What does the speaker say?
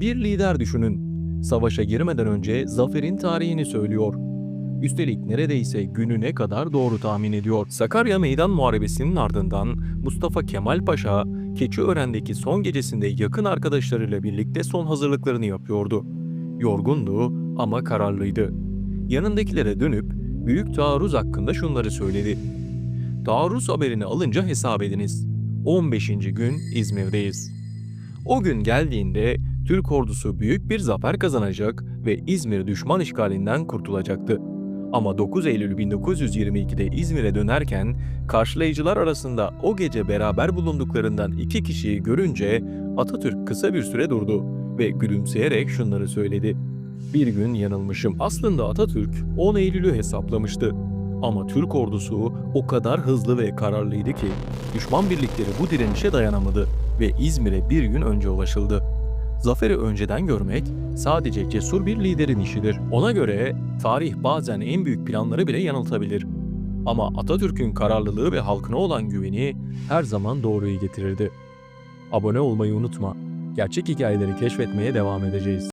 Bir lider düşünün. Savaşa girmeden önce zaferin tarihini söylüyor. Üstelik neredeyse gününe kadar doğru tahmin ediyor. Sakarya Meydan Muharebesi'nin ardından Mustafa Kemal Paşa, Keçiören'deki son gecesinde yakın arkadaşlarıyla birlikte son hazırlıklarını yapıyordu. Yorgundu ama kararlıydı. Yanındakilere dönüp büyük taarruz hakkında şunları söyledi. Taarruz haberini alınca hesap ediniz. 15. gün İzmir'deyiz. O gün geldiğinde Türk ordusu büyük bir zafer kazanacak ve İzmir düşman işgalinden kurtulacaktı. Ama 9 Eylül 1922'de İzmir'e dönerken karşılayıcılar arasında o gece beraber bulunduklarından iki kişiyi görünce Atatürk kısa bir süre durdu ve gülümseyerek şunları söyledi. Bir gün yanılmışım. Aslında Atatürk 10 Eylül'ü hesaplamıştı. Ama Türk ordusu o kadar hızlı ve kararlıydı ki düşman birlikleri bu direnişe dayanamadı ve İzmir'e bir gün önce ulaşıldı. Zaferi önceden görmek sadece cesur bir liderin işidir. Ona göre tarih bazen en büyük planları bile yanıltabilir. Ama Atatürk'ün kararlılığı ve halkına olan güveni her zaman doğruyu getirirdi. Abone olmayı unutma. Gerçek hikayeleri keşfetmeye devam edeceğiz.